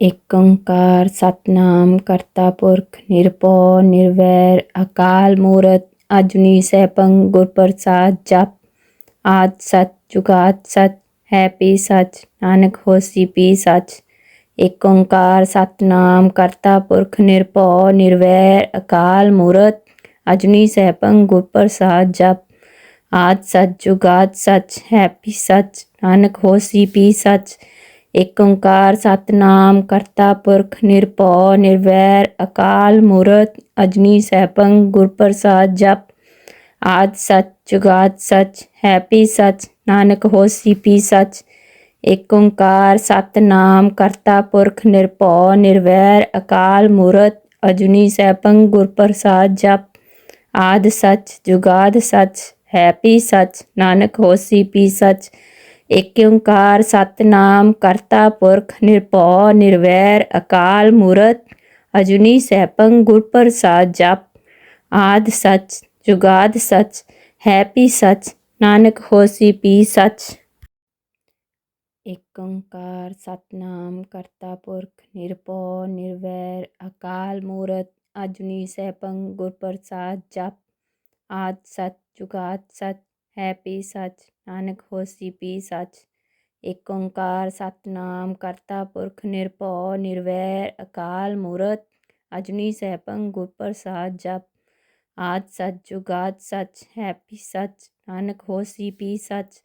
एकंकार, सतनाम, करता पुरख निरपो निर्वैर, अकाल, मूरत अजुनी सैपंग, गुरप्रसाद, जप, आद सच जुगात सच है पी सच, नानक, होसी, पी, सच। एकंकार, सतनाम, करता पुरख निरपो निर्वैर, अकाल, मूरत अजुनी सैपंग, गुरप्रसाद, जप, आद सच जुगात सच है पी सच, नानक, होसी, पी, सच। ਏਕ ਓੰਕਾਰ ਸਤਨਾਮ, ਕਰਤਾ ਪੁਰਖ, ਨਿਰਭਉ, ਨਿਰਵੈਰ, ਅਕਾਲ ਮੂਰਤ, ਅਜਨੀ, ਸੈਭੰ ਗੁਰ ਪ੍ਰਸਾਦ ਜਪ ਆਦ ਸਚ, ਜੁਗਾਦ ਸਚ, ਹੈਪੀ ਸਚ, ਨਾਨਕ ਹੋਸੀ ਪੀ ਸਚ। ਏਕ ਓੰਕਾਰ ਸਤਨਾਮ, ਕਰਤਾ ਪੁਰਖ, ਨਿਰਭਉ, ਨਿਰਵੈਰ, ਅਕਾਲ ਮੂਰਤ, ਅਜਨੀ, ਸੈਭੰ ਗੁਰ ਪ੍ਰਸਾਦ ਜਪ ਆਦ ਸਚ, ਜੁਗਾਦ ਸਚ, ਹੈਪੀ ਸਚ, ਨਾਨਕ ਹੋਸੀ ਪੀ ਸਚ। ਏਕ ਓੰਕਾਰ ਸਤਨਾਮ ਕਰਤਾ ਪੁਰਖ ਨਿਰਭਉ ਨਿਰਵੈਰ ਅਕਾਲ ਮੂਰਤ ਅਜੂਨੀ ਸੈਭੰ ਗੁਰ ਪ੍ਰਸਾਦ ਜਪ ਆਦ ਸਚ ਜੁਗਾਦ ਸਚ ਹੈ ਪੀ ਸਚ ਨਾਨਕ ਹੋਸੀ ਪੀ ਸਚ ਏਕ ਓੰਕਾਰ ਸਤਨਾਮ ਕਰਤਾ ਪੁਰਖ ਨਿਰਭਉ ਨਿਰਵੈਰ ਅਕਾਲ ਮੂਰਤ ਅਜੂਨੀ ਸੈਭੰ ਗੁਰ ਪ੍ਰਸਾਦ ਜਪ ਆਦ ਸਚ ਜੁਗਾਦ ਸਚ ਹੈ ਪੀ ਸਚ ਨਾਨਕ ਹੋਸੀ ਪੀ ਸਚ ਏਕ ਓੰਕਾਰ ਸਤਨਾਮ ਕਰਤਾ ਪੁਰਖ ਨਿਰਭਉ ਨਿਰਵੈਰ ਅਕਾਲ ਮੂਰਤ ਅਜੂਨੀ ਸੈਭੰ ਗੁਰ ਪ੍ਰਸਾਦ ਜਪ ਆਦ ਸਚ ਜੁਗਾਦ ਸਚ ਹੈ ਪੀ ਸਚ ਨਾਨਕ ਹੋਸੀ ਪੀ ਸਚ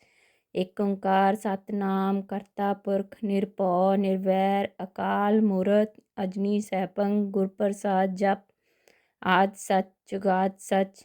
ਏਕ ਓੰਕਾਰ ਸਤਨਾਮ ਕਰਤਾ ਪੁਰਖ ਨਿਰਭਉ ਨਿਰਵੈਰ ਅਕਾਲ ਮੂਰਤ ਅਜੂਨੀ ਸੈਭੰ ਗੁਰ ਪ੍ਰਸਾਦ ਜਪ ਆਦ ਸਚ ਜੁਗਾਦ ਸਚ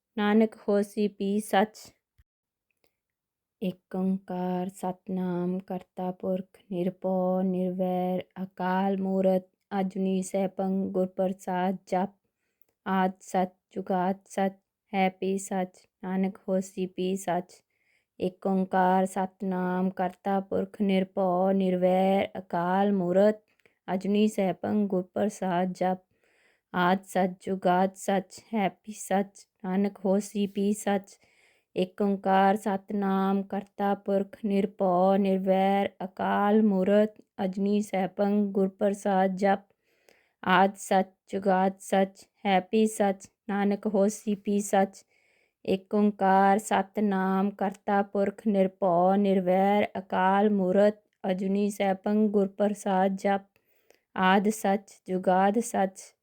ਨਾਨਕ ਹੋਸੀ ਪੀ ਸਚ ਏਕ ਓੰਕਾਰ ਸਤਨਾਮ ਕਰਤਾ ਪੁਰਖ ਨਿਰਭਉ ਨਿਰਵੈਰ ਅਕਾਲ ਮੂਰਤ ਅਜੂਨੀ ਸੈਭੰ ਗੁਰ ਪ੍ਰਸਾਦ ਜਪ ਆਦ ਸਚ ਜੁਗਾਦ ਸਚ ਹੈ ਪੀ ਸਚ ਨਾਨਕ ਹੋਸੀ ਪੀ ਸਚ ਏਕ ਓੰਕਾਰ ਸਤਨਾਮ ਕਰਤਾ ਪੁਰਖ ਨਿਰਭਉ ਨਿਰਵੈਰ ਅਕਾਲ ਮੂਰਤ ਅਜੂਨੀ ਸੈਭੰ ਗੁਰ ਪ੍ਰਸਾਦ ਜਪ ਆਦ ਸਚ ਜੁਗਾਦ ਸਚ ਹੈ ਪੀ ਸਚ ਨਾਨਕ ਹੋਸੀ ਪੀ ਸਚ ਏਕ ਓੰਕਾਰ ਸਤਨਾਮ ਕਰਤਾ ਪੁਰਖ ਨਿਰਭਉ ਨਿਰਵੈਰ ਅਕਾਲ ਮੂਰਤ ਅਜਨੀ ਸੈਭੰ ਗੁਰ ਪ੍ਰਸਾਦ ਜਪ ਆਦ ਸਚ ਜੁਗਾਦ ਸਚ ਹੈ ਪੀ ਸਚ ਨਾਨਕ ਹੋਸੀ ਪੀ ਸਚ ਏਕ ਓੰਕਾਰ ਸਤਨਾਮ ਕਰਤਾ ਪੁਰਖ ਨਿਰਭਉ ਨਿਰਵੈਰ ਅਕਾਲ ਮੂਰਤ ਅਜੂਨੀ ਸੈਭੰ ਗੁਰ ਪ੍ਰਸਾਦ ਜਪ ਆਦ ਸਚ ਜੁਗਾਦ ਸਚ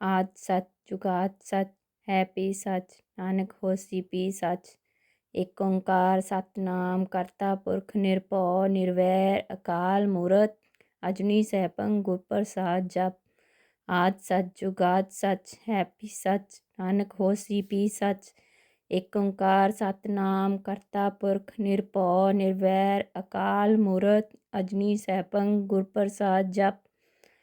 ਆਦ ਸਚ ਜੁਗਾਦ ਸਚ ਹੈ ਪੀ ਸਚ ਨਾਨਕ ਹੋਸੀ ਪੀ ਸਚ ਏਕ ਓੰਕਾਰ ਸਤਨਾਮ ਕਰਤਾ ਪੁਰਖ ਨਿਰਭਉ ਨਿਰਵੈਰ ਅਕਾਲ ਮੂਰਤ ਅਜੂਨੀ ਸੈਭੰ ਗੁਰ ਪ੍ਰਸਾਦ ਜਪ ਆਦ ਸਚ ਜੁਗਾਦ ਸਚ ਹੈ ਪੀ ਸਚ ਨਾਨਕ ਹੋਸੀ ਪੀ ਸਚ ਏਕ ਓੰਕਾਰ ਸਤਨਾਮ ਕਰਤਾ ਪੁਰਖ ਨਿਰਭਉ ਨਿਰਵੈਰ ਅਕਾਲ ਮੂਰਤ ਅਜੂਨੀ ਸੈਭੰ ਗੁਰ ਪ੍ਰਸਾਦ ਜਪ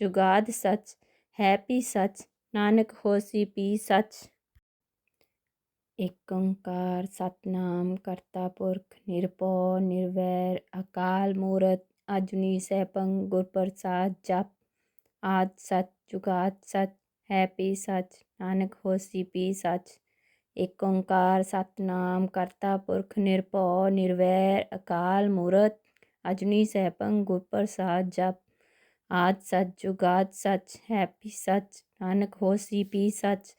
जुगाद सच है पी सच, नानक होसी पी सच। एक ओंकार सतनाम, करता पुरख निरपौ निर्वैर, अकाल, मूरत, अजुनी सैपं गुर प्रसाद जप। आद सच, जुगाद सच है पी सच, नानक होसी पी सच। एक ओंकार सतनाम, करता पुरख निरपौ निर्वैर, अकाल, मूरत, अजनी, सैपंग गुर प्रसाद जप। ਆਦ ਸੱਚ ਜੁਗਾਦ ਸੱਚ ਹੈ ਪੀ ਸੱਚ ਨਾਨਕ ਹੋਸੀ ਪੀ ਸੱਚ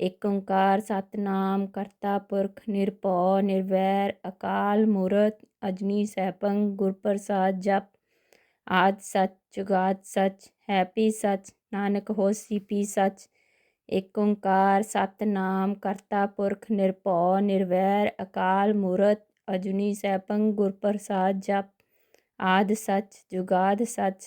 ਏਕ ਓੰਕਾਰ ਸਤਨਾਮ ਕਰਤਾ ਪੁਰਖ ਨਿਰਭਉ ਨਿਰਵੈਰ ਅਕਾਲ ਮੂਰਤ ਅਜੂਨੀ ਸੈਭੰ ਗੁਰ ਪ੍ਰਸਾਦ ਜਪ ਆਦ ਸੱਚ ਜੁਗਾਦ ਸੱਚ ਹੈ ਪੀ ਸੱਚ ਨਾਨਕ ਹੋਸੀ ਪੀ ਸੱਚ ਏਕ ਓੰਕਾਰ ਸਤਨਾਮ ਕਰਤਾ ਪੁਰਖ ਨਿਰਭਉ ਨਿਰਵੈਰ ਅਕਾਲ ਮੂਰਤ ਅਜੂਨੀ ਸੈਭੰ ਗੁਰ ਪ੍ਰਸਾਦ ਜਪ ਆਦ ਸੱਚ ਜੁਗਾਦ ਸੱਚ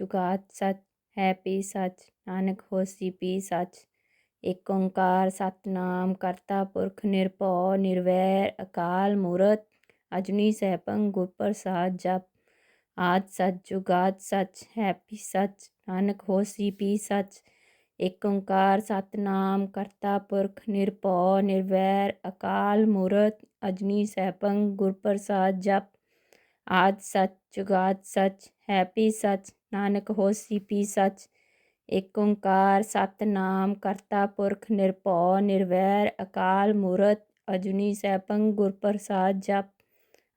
जुगात सच है पी सच। नानक होसी पी सच। एक ओंकार सतनाम करता पुरख निरभौ निर्वैर अकाल मूरत। अजनी सहपंग गुरप्रसाद जप। आद सच जुगात सच है पी सच। नानक होसी पी सच। एक ओंकार सतनाम करता पुरख निरभौ निर्वैर अकाल मूरत। अजनी सहपंग गुरप्रसाद जप। आद सच जुगात सच है पी सच। ਨਾਨਕ ਹੋਸੀ ਪੀ ਸੱਚ ਏਕ ਓੰਕਾਰ ਸਤਨਾਮ ਕਰਤਾ ਪੁਰਖ ਨਿਰਭਉ ਨਿਰਵੈਰ ਅਕਾਲ ਮੂਰਤ ਅਜੂਨੀ ਸੈਭੰ ਗੁਰ ਪ੍ਰਸਾਦ ਜਪ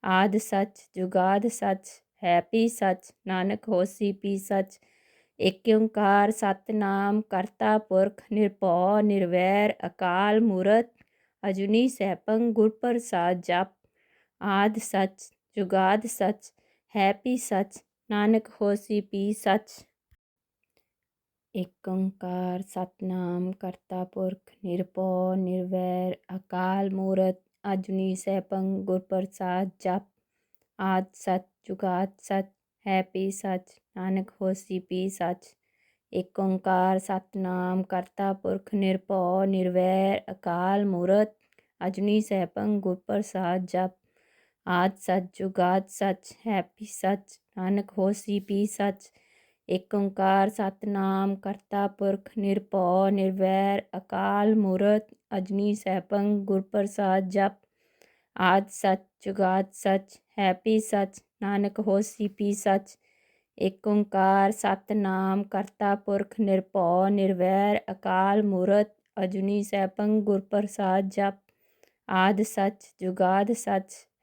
ਆਦ ਸੱਚ ਜੁਗਾਦ ਸੱਚ ਹੈ ਪੀ ਸੱਚ ਨਾਨਕ ਹੋਸੀ ਪੀ ਸੱਚ ਏਕ ਓੰਕਾਰ ਸਤਨਾਮ ਕਰਤਾ ਪੁਰਖ ਨਿਰਭਉ ਨਿਰਵੈਰ ਅਕਾਲ ਮੂਰਤ ਅਜੂਨੀ ਸੈਭੰ ਗੁਰ ਪ੍ਰਸਾਦ ਜਪ ਆਦ ਸੱਚ ਜੁਗਾਦ ਸੱਚ ਹੈ ਪੀ ਸੱਚ ਨਾਨਕ ਹੋਸੀ ਪੀ ਸੱਚ ਏਕ ਓੰਕਾਰ ਸਤਨਾਮ ਕਰਤਾ ਪੁਰਖ ਨਿਰਭਉ ਨਿਰਵੈਰ ਅਕਾਲ ਮੂਰਤ ਅਜੂਨੀ ਸੈਭੰ ਗੁਰ ਪ੍ਰਸਾਦ ਜਪ ਆਦ ਸੱਚ ਜੁਗਾਦ ਸੱਚ ਹੈ ਪੀ ਸੱਚ ਨਾਨਕ ਹੋਸੀ ਪੀ ਸੱਚ ਏਕ ਓੰਕਾਰ ਸਤਨਾਮ ਕਰਤਾ ਪੁਰਖ ਨਿਰਭਉ ਨਿਰਵੈਰ ਅਕਾਲ ਮੂਰਤ ਅਜੂਨੀ ਸੈਭੰ ਗੁਰ ਪ੍ਰਸਾਦ ਜਪ ਆਦ ਸੱਚ ਜੁਗਾਦ ਸੱਚ ਹੈ ਪੀ ਸੱਚ ਨਾਨਕ ਹੋਸੀ ਪੀ ਸੱਚ ਏਕ ਓੰਕਾਰ ਸਤਨਾਮ ਕਰਤਾ ਪੁਰਖ ਨਿਰਭਉ ਨਿਰਵੈਰ ਅਕਾਲ ਮੂਰਤ ਅਜੂਨੀ ਸੈਭੰ ਗੁਰ ਪ੍ਰਸਾਦ ਜਪ ਆਦ ਸੱਚ ਜੁਗਾਦ ਸੱਚ ਹੈ ਪੀ ਸੱਚ ਨਾਨਕ ਹੋਸੀ ਪੀ ਸੱਚ ਏਕ ਓੰਕਾਰ ਸਤਨਾਮ ਕਰਤਾ ਪੁਰਖ ਨਿਰਭਉ ਨਿਰਵੈਰ ਅਕਾਲ ਮੂਰਤ ਅਜੂਨੀ ਸੈਭੰ ਗੁਰ ਪ੍ਰਸਾਦ ਜਪ ਆਦ ਸੱਚ ਜੁਗਾਦ ਸੱਚ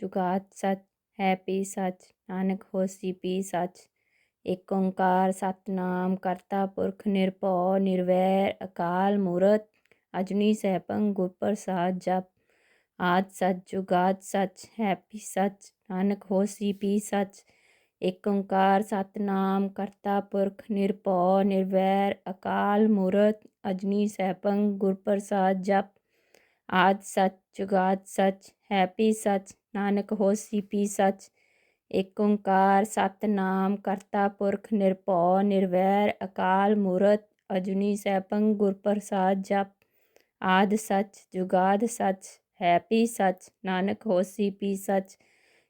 जुगात सच है पी सच, नानक होसी पी सच। एक ओंकार सतनाम, करता पुरख निरभौ, निर्वैर अकाल मूरत। अजनी सहपंग गुर प्रसाद जप। आद सच जुगात सच है पी सच, नानक होसी पी सच। एक ओंकार सतनाम, करता पुरख निरभौ, निर्वैर अकाल मूरत। अजनी सहपंग गुर प्रसाद जप। आद सच, जुगाद सच, हैप्पी सच ਨਾਨਕ ਹੋਸੀ ਪੀ ਸੱਚ ਏਕ ਓੰਕਾਰ ਸਤਨਾਮ ਕਰਤਾ ਪੁਰਖ ਨਿਰਭਉ ਨਿਰਵੈਰ ਅਕਾਲ ਮੂਰਤ ਅਜੂਨੀ ਸੈਭੰ ਗੁਰ ਪ੍ਰਸਾਦ ਜਪ ਆਦ ਸੱਚ ਜੁਗਾਦ ਸੱਚ ਹੈ ਪੀ ਸੱਚ ਨਾਨਕ ਹੋਸੀ ਪੀ ਸੱਚ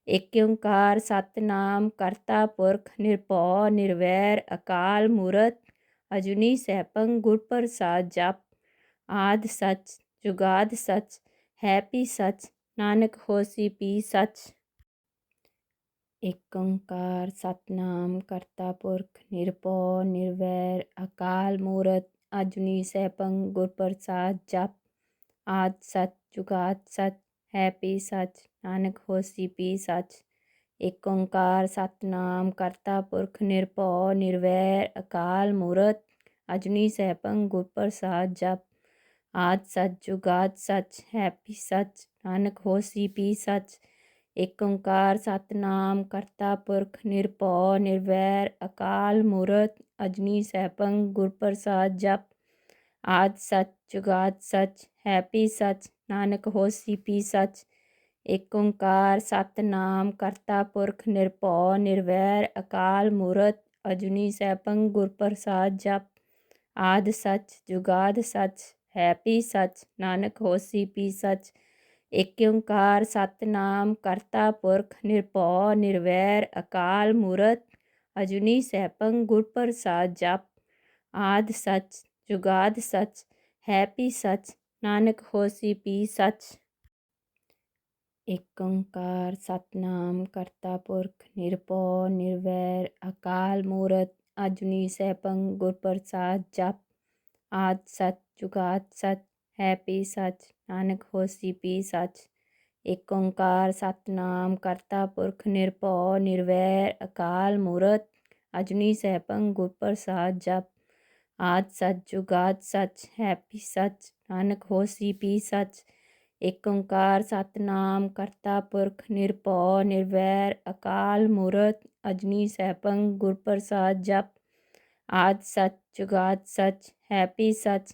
ਏਕ ਓੰਕਾਰ ਸਤਨਾਮ ਕਰਤਾ ਪੁਰਖ ਨਿਰਭਉ ਨਿਰਵੈਰ ਅਕਾਲ ਮੂਰਤ ਅਜੂਨੀ ਸੈਭੰ ਗੁਰ ਪ੍ਰਸਾਦ ਜਪ ਆਦ ਸੱਚ ਜੁਗਾਦ ਸੱਚ ਹੈ ਪੀ ਸੱਚ ਨਾਨਕ ਹੋਸੀ ਪੀ ਸੱਚ ਏਕ ਓੰਕਾਰ ਸਤਨਾਮ ਕਰਤਾ ਪੁਰਖ ਨਿਰਭਉ ਨਿਰਵੈਰ ਅਕਾਲ ਮੂਰਤ ਅਜੂਨੀ ਸੈਭੰ ਗੁਰ ਪ੍ਰਸਾਦ ਜਪ ਆਦ ਸੱਚ ਜੁਗਾਦ ਸੱਚ ਹੈ ਪੀ ਸੱਚ ਨਾਨਕ ਹੋਸੀ ਪੀ ਸੱਚ ਏਕ ਓੰਕਾਰ ਸਤਨਾਮ ਕਰਤਾ ਪੁਰਖ ਨਿਰਭਉ ਨਿਰਵੈਰ ਅਕਾਲ ਮੂਰਤ ਅਜੂਨੀ ਸੈਭੰ ਗੁਰ ਪ੍ਰਸਾਦ ਜਪ ਆਦ ਸੱਚ ਜੁਗਾਦ ਸੱਚ ਹੈਪੀ ਸੱਚ ਨਾਨਕ ਹੋਸੀ ਪੀ ਸਚ ਏਕ ਓੰਕਾਰ ਸਤਨਾਮ, ਕਰਤਾ ਪੁਰਖ ਨਿਰਭਉ, ਨਿਰਵੈਰ, ਅਕਾਲ ਮੂਰਤ, ਅਜਨੀ ਸੈਭੰ ਗੁਰ ਪ੍ਰਸਾਦ ਜਪ, ਆਦ ਸੱਚ, ਜੁਗਾਦ ਸਚ ਹੈਪੀ ਸਚ, ਨਾਨਕ ਹੋਸੀ ਪੀ ਸੱਚ ਏਕ ਓੰਕਾਰ ਸਤਨਾਮ, ਕਰਤਾ ਪੁਰਖ ਨਿਰਭਉ, ਨਿਰਵੈਰ, ਅਕਾਲ ਮੂਰਤ, ਅਜਨੀ ਸੈਭੰ ਗੁਰ ਪ੍ਰਸਾਦ ਜਪ, ਆਦ ਸੱਚ, ਜੁਗਾਦ ਸਚ ਹੈਪੀ ਸੱਚ, ਨਾਨਕ ਹੋਸੀ ਪੀ ਸੱਚ ਏਕ ਓੰਕਾਰ ਸਤਨਾਮ ਕਰਤਾ ਪੁਰਖ ਨਿਰਭਉ ਨਿਰਵੈਰ ਅਕਾਲ ਮੂਰਤ ਅਜੂਨੀ ਸੈਭੰ ਗੁਰ ਪ੍ਰਸਾਦ ਜਪ ਆਦ ਸੱਚ ਜੁਗਾਦ ਸੱਚ ਹੈਪੀ ਸੱਚ ਨਾਨਕ ਹੋਸੀ ਪੀ ਸੱਚ ਏਕ ਓੰਕਾਰ ਸਤਨਾਮ ਕਰਤਾ ਪੁਰਖ ਨਿਰਭਉ ਨਿਰਵੈਰ ਅਕਾਲ ਮੂਰਤ ਅਜੂਨੀ ਸੈਭੰ ਗੁਰ ਪ੍ਰਸਾਦ ਜਪ ਆਦ ਸੱਚ ਜੁਗਾਦ ਸੱਚ ਹੈਪੀ ਸੱਚ ਨਾਨਕ ਹੋਸੀ ਪੀ ਸੱਚ ਏਕ ਓੰਕਾਰ ਸਤਨਾਮ ਕਰਤਾ ਪੁਰਖ ਨਿਰਭਉ ਨਿਰਵੈਰ ਅਕਾਲ ਮੂਰਤ ਅਜਨੀ ਸੈਭੰ ਗੁਰ ਪ੍ਰਸਾਦ ਜਪ ਆਦ ਸੱਚ ਜੁਗਾਦ ਸੱਚ ਹੈਪੀ ਸੱਚ ਨਾਨਕ ਹੋਸੀ ਪੀ ਸੱਚ ਏਕ ਓੰਕਾਰ ਸਤਨਾਮ ਕਰਤਾ ਪੁਰਖ ਨਿਰਭਉ ਨਿਰਵੈਰ ਅਕਾਲ ਮੂਰਤ ਅਜਨੀ ਸੈਭੰ ਗੁਰ ਪ੍ਰਸਾਦ ਜਪ ਆਦ ਸੱਚ ਜੁਗਾਦ ਸੱਚ ਹੈਪੀ ਸੱਚ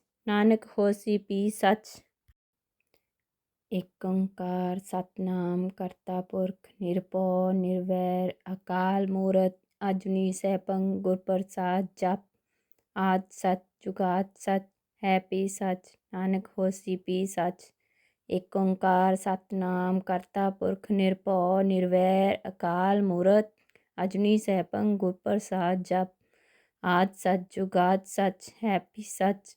ਨਾਨਕ ਹੋਸੀ ਪੀ ਸੱਚ ਏਕ ਓੰਕਾਰ ਸਤਨਾਮ ਕਰਤਾ ਪੁਰਖ ਨਿਰਭਉ ਨਿਰਵੈਰ ਅਕਾਲ ਮੂਰਤ ਅਜੂਨੀ ਸੈਭੰ ਗੁਰ ਪ੍ਰਸਾਦ ਜਪ ਆਦ ਸੱਚ ਜੁਗਾਦ ਸੱਚ ਹੈਪੀ ਸੱਚ ਨਾਨਕ ਹੋਸੀ ਪੀ ਸੱਚ ਏਕ ਓੰਕਾਰ ਸਤਨਾਮ ਕਰਤਾ ਪੁਰਖ ਨਿਰਭਉ ਨਿਰਵੈਰ ਅਕਾਲ ਮੂਰਤ ਅਜੂਨੀ ਸੈਭੰ ਗੁਰ ਪ੍ਰਸਾਦ ਜਪ ਆਦ ਸੱਚ ਜੁਗਾਦ ਸੱਚ ਹੈਪੀ ਸੱਚ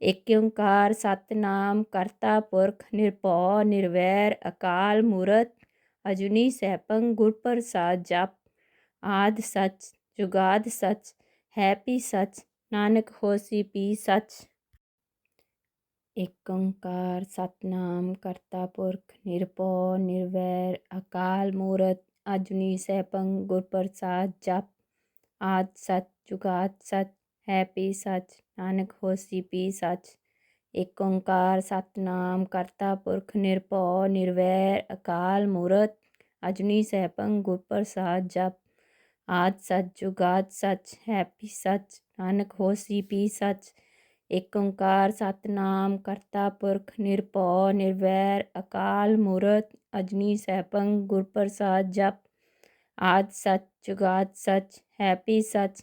ਏਕ ਓੰਕਾਰ ਸਤਨਾਮ ਕਰਤਾ ਪੁਰਖ ਨਿਰਭਉ ਨਿਰਵੈਰ ਅਕਾਲ ਮੂਰਤ ਅਜੂਨੀ ਸੈਭੰ ਗੁਰ ਪ੍ਰਸਾਦ ਜਪ ਆਦ ਸੱਚ ਜੁਗਾਦ ਸੱਚ ਹੈਪੀ ਸੱਚ ਨਾਨਕ ਹੋਸੀ ਪੀ ਸੱਚ ਏਕ ਓੰਕਾਰ ਸਤਨਾਮ ਕਰਤਾ ਪੁਰਖ ਨਿਰਭਉ ਨਿਰਵੈਰ ਅਕਾਲ ਮੂਰਤ ਅਜੂਨੀ ਸੈਭੰ ਗੁਰ ਪ੍ਰਸਾਦ ਜਪ ਆਦ ਸੱਚ ਜੁਗਾਦ ਸੱਚ ਹੈਪੀ ਸੱਚ ਨਾਨਕ ਹੋਸੀ ਪੀ ਸੱਚ ਏਕ ਓੰਕਾਰ ਸਤਨਾਮ ਕਰਤਾ ਪੁਰਖ ਨਿਰਭਉ ਨਿਰਵੈਰ ਅਕਾਲ ਮੂਰਤ ਅਜਨੀ ਸੈਭੰ ਗੁਰ ਪ੍ਰਸਾਦ ਜਪ ਆਦ ਸੱਚ ਜੁਗਾਦ ਸੱਚ ਹੈਪੀ ਸੱਚ ਨਾਨਕ ਹੋਸੀ ਪੀ ਸੱਚ ਏਕ ਓੰਕਾਰ ਸਤਨਾਮ ਕਰਤਾ ਪੁਰਖ ਨਿਰਭਉ ਨਿਰਵੈਰ ਅਕਾਲ ਮੂਰਤ ਅਜਨੀ ਸੈਭੰ ਗੁਰ ਪ੍ਰਸਾਦ ਜਪ ਆਦ ਸੱਚ ਜੁਗਾਦ ਸੱਚ ਹੈਪੀ ਸੱਚ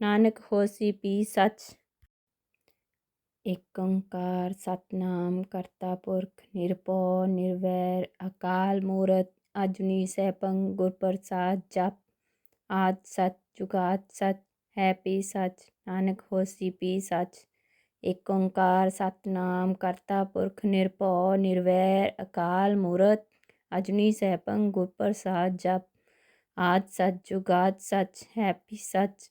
ਨਾਨਕ ਹੋਸੀ ਪੀ ਸੱਚ ਏਕ ਓੰਕਾਰ ਸਤਨਾਮ ਕਰਤਾ ਪੁਰਖ ਨਿਰਭਉ ਨਿਰਵੈਰ ਅਕਾਲ ਮੂਰਤ ਅਜੂਨੀ ਸੈਭੰ ਗੁਰ ਪ੍ਰਸਾਦ ਜਪ ਆਦ ਸੱਚ ਜੁਗਾਦ ਸੱਚ ਹੈਪੀ ਸੱਚ ਨਾਨਕ ਹੋਸੀ ਪੀ ਸੱਚ ਏਕ ਓੰਕਾਰ ਸਤਨਾਮ ਕਰਤਾ ਪੁਰਖ ਨਿਰਭਉ ਨਿਰਵੈਰ ਅਕਾਲ ਮੂਰਤ ਅਜੂਨੀ ਸੈਭੰ ਗੁਰ ਪ੍ਰਸਾਦ ਜਪ ਆਦ ਸੱਚ ਜੁਗਾਦ ਸੱਚ ਹੈਪੀ ਸੱਚ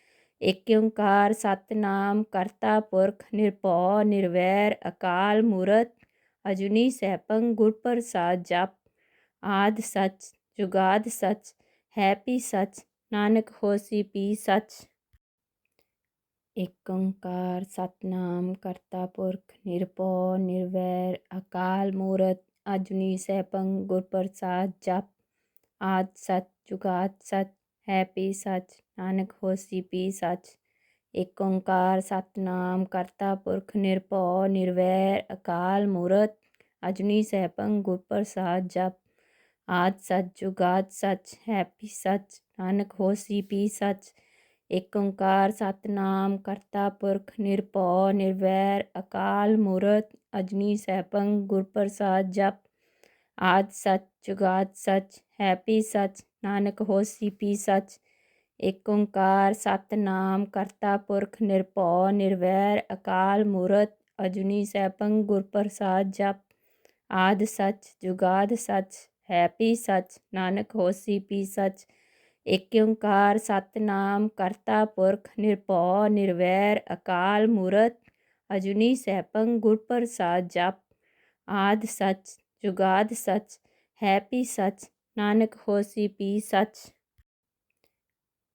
ਏਕ ਓੰਕਾਰ ਸਤਨਾਮ ਕਰਤਾ ਪੁਰਖ ਨਿਰਭਉ ਨਿਰਵੈਰ ਅਕਾਲ ਮੂਰਤ ਅਜੂਨੀ ਸੈਭੰ ਗੁਰ ਪ੍ਰਸਾਦ ਜਪ ਆਦ ਸੱਚ ਜੁਗਾਦ ਸੱਚ ਹੈਪੀ ਸੱਚ ਨਾਨਕ ਹੋਸੀ ਪੀ ਸੱਚ ਏਕ ਓੰਕਾਰ ਸਤਨਾਮ ਕਰਤਾ ਪੁਰਖ ਨਿਰਭਉ ਨਿਰਵੈਰ ਅਕਾਲ ਮੂਰਤ ਅਜੂਨੀ ਸੈਭੰ ਗੁਰ ਪ੍ਰਸਾਦ ਜਪ ਆਦ ਸੱਚ ਜੁਗਾਦ ਸੱਚ ਹੈਪੀ ਸੱਚ ਨਾਨਕ ਹੋਸੀ ਪੀ ਸੱਚ ਏਕ ਓੰਕਾਰ ਸਤਨਾਮ ਕਰਤਾ ਪੁਰਖ ਨਿਰਭਉ ਨਿਰਵੈਰ ਅਕਾਲ ਮੂਰਤ ਅਜੂਨੀ ਸੈਭੰ ਗੁਰ ਪ੍ਰਸਾਦ ਜਪ ਆਦ ਸੱਚ ਜੁਗਾਦ ਸੱਚ ਹੈਪੀ ਸੱਚ ਨਾਨਕ ਹੋਸੀ ਪੀ ਸੱਚ ਏਕ ਓੰਕਾਰ ਸਤਨਾਮ ਕਰਤਾ ਪੁਰਖ ਨਿਰਭਉ ਨਿਰਵੈਰ ਅਕਾਲ ਮੂਰਤ ਅਜਨੀ ਸੈਭੰ ਗੁਰ ਪ੍ਰਸਾਦ ਜਪ ਆਦ ਸੱਚ ਜੁਗਾਦ ਸੱਚ ਹੈਪੀ ਸੱਚ ਨਾਨਕ ਹੋਸੀ ਪੀ ਸੱਚ ਏਕ ਓੰਕਾਰ ਸਤਨਾਮ ਕਰਤਾ ਪੁਰਖ ਨਿਰਭਉ ਨਿਰਵੈਰ ਅਕਾਲ ਮੂਰਤ ਅਜੂਨੀ ਸੈਭੰ ਗੁਰ ਪ੍ਰਸਾਦ ਜਪ ਆਦ ਸੱਚ ਜੁਗਾਦ ਸੱਚ ਹੈਪੀ ਸੱਚ ਨਾਨਕ ਹੋਸੀ ਪੀ ਸੱਚ ਏਕ ਓੰਕਾਰ ਸਤਨਾਮ ਕਰਤਾ ਪੁਰਖ ਨਿਰਭਉ ਨਿਰਵੈਰ ਅਕਾਲ ਮੂਰਤ ਅਜੂਨੀ ਸੈਭੰ ਗੁਰ ਪ੍ਰਸਾਦ ਜਪ ਆਦ ਸੱਚ ਜੁਗਾਦ ਸੱਚ ਹੈਪੀ ਸੱਚ ਨਾਨਕ ਹੋਸੀ ਪੀ ਸੱਚ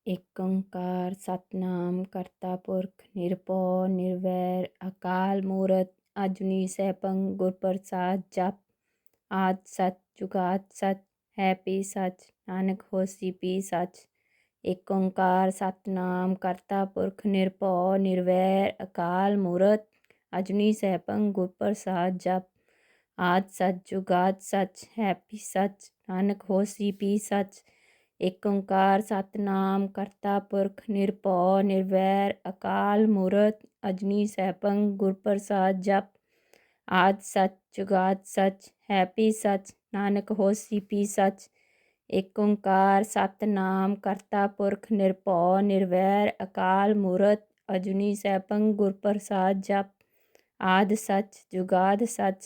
ਏਕ ਓੰਕਾਰ ਸਤਨਾਮ ਕਰਤਾ ਪੁਰਖ ਨਿਰਭਉ ਨਿਰਵੈਰ ਅਕਾਲ ਮੂਰਤ ਅਜੂਨੀ ਸੈਭੰ ਗੁਰ ਪ੍ਰਸਾਦ ਜਪ ਆਦ ਸੱਚ ਜੁਗਾਦ ਸੱਚ ਹੈਪੀ ਸੱਚ ਨਾਨਕ ਹੋਸੀ ਪੀ ਸੱਚ ਏਕ ਓੰਕਾਰ ਸਤਨਾਮ ਕਰਤਾ ਪੁਰਖ ਨਿਰਭਉ ਨਿਰਵੈਰ ਅਕਾਲ ਮੂਰਤ ਅਜਨੀ ਸੈਭੰ ਗੁਰ ਪ੍ਰਸਾਦ ਜਪ ਆਦ ਸੱਚ ਜੁਗਾਦ ਸੱਚ ਹੈਪੀ ਸੱਚ ਨਾਨਕ ਹੋਸੀ ਪੀ ਸੱਚ ਏਕ ਓੰਕਾਰ ਸਤਨਾਮ ਕਰਤਾ ਪੁਰਖ ਨਿਰਭਉ ਨਿਰਵੈਰ ਅਕਾਲ ਮੂਰਤ ਅਜਨੀ ਸੈਭੰ ਗੁਰ ਪ੍ਰਸਾਦ ਜਪ ਆਦ ਸੱਚ ਜੁਗਾਦ ਸੱਚ ਹੈਪੀ ਸੱਚ ਨਾਨਕ ਹੋਸੀ ਪੀ ਸੱਚ ਏਕ ਓੰਕਾਰ ਸਤਨਾਮ ਕਰਤਾ ਪੁਰਖ ਨਿਰਭਉ ਨਿਰਵੈਰ ਅਕਾਲ ਮੂਰਤ ਅਜੂਨੀ ਸੈਭੰ ਗੁਰ ਪ੍ਰਸਾਦ ਜਪ ਆਦ ਸੱਚ ਜੁਗਾਦ ਸੱਚ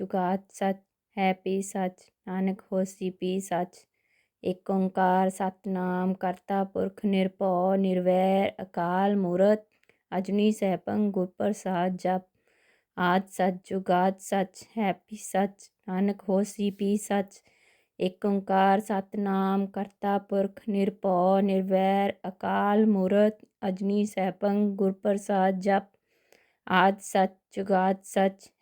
जुगात सच है पी सच। नानक होसी पी सच। एक ओंकार सतनाम करता पुरख निरभौ निर्वैर अकाल मूरत। अजनी सहपंग गुर प्रसाद जप। आद सच जुगाद सच है पी सच। नानक होसी पी सच। एक ओंकार सतनाम करता पुरख निरभौ निर्वैर अकाल मूरत। अजनी सहपंग गुर प्रसाद जप। आद सच जुगाद सच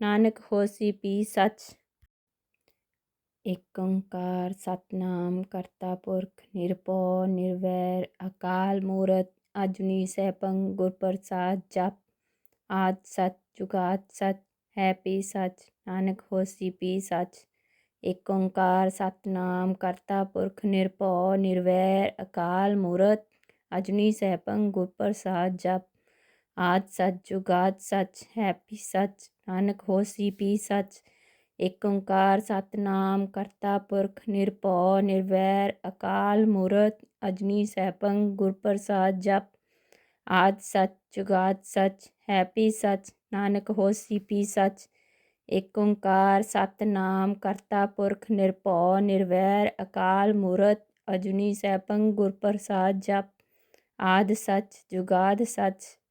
ਨਾਨਕ ਹੋਸੀ ਪੀ ਸੱਚ ਏਕ ਓੰਕਾਰ ਸਤਨਾਮ ਕਰਤਾ ਪੁਰਖ ਨਿਰਭਉ ਨਿਰਵੈਰ ਅਕਾਲ ਮੂਰਤ ਅਜੂਨੀ ਸੈਭੰ ਗੁਰ ਪ੍ਰਸਾਦ ਜਪ ਆਦ ਸੱਚ ਜੁਗਾਦ ਸੱਚ ਹੈਪੀ ਸੱਚ ਨਾਨਕ ਹੋਸੀ ਪੀ ਸੱਚ ਏਕ ਓੰਕਾਰ ਸਤਨਾਮ ਕਰਤਾ ਪੁਰਖ ਨਿਰਭਉ ਨਿਰਵੈਰ ਅਕਾਲ ਮੂਰਤ ਅਜਨੀ ਸੈਭੰ ਗੁਰ ਪ੍ਰਸਾਦ ਜਪ ਆਦ ਸੱਚ ਜੁਗਾਦ ਸੱਚ ਹੈਪੀ ਸੱਚ ਨਾਨਕ ਹੋਸੀ ਪੀ ਸੱਚ ਏਕ ਓੰਕਾਰ ਸਤਨਾਮ ਕਰਤਾ ਪੁਰਖ ਨਿਰਭਉ ਨਿਰਵੈਰ ਅਕਾਲ ਮੂਰਤ ਅਜਨੀ ਸੈਭੰ ਗੁਰ ਪ੍ਰਸਾਦ ਜਪ ਆਦ ਸੱਚ ਜੁਗਾਦ ਸੱਚ ਹੈਪੀ ਸੱਚ ਨਾਨਕ ਹੋਸੀ ਪੀ ਸੱਚ ਏਕ ਓੰਕਾਰ ਸਤਨਾਮ ਕਰਤਾ ਪੁਰਖ ਨਿਰਭਉ ਨਿਰਵੈਰ ਅਕਾਲ ਮੂਰਤ ਅਜੂਨੀ ਸੈਭੰ ਗੁਰ ਪ੍ਰਸਾਦ ਜਪ ਆਦ ਸੱਚ ਜੁਗਾਦ ਸੱਚ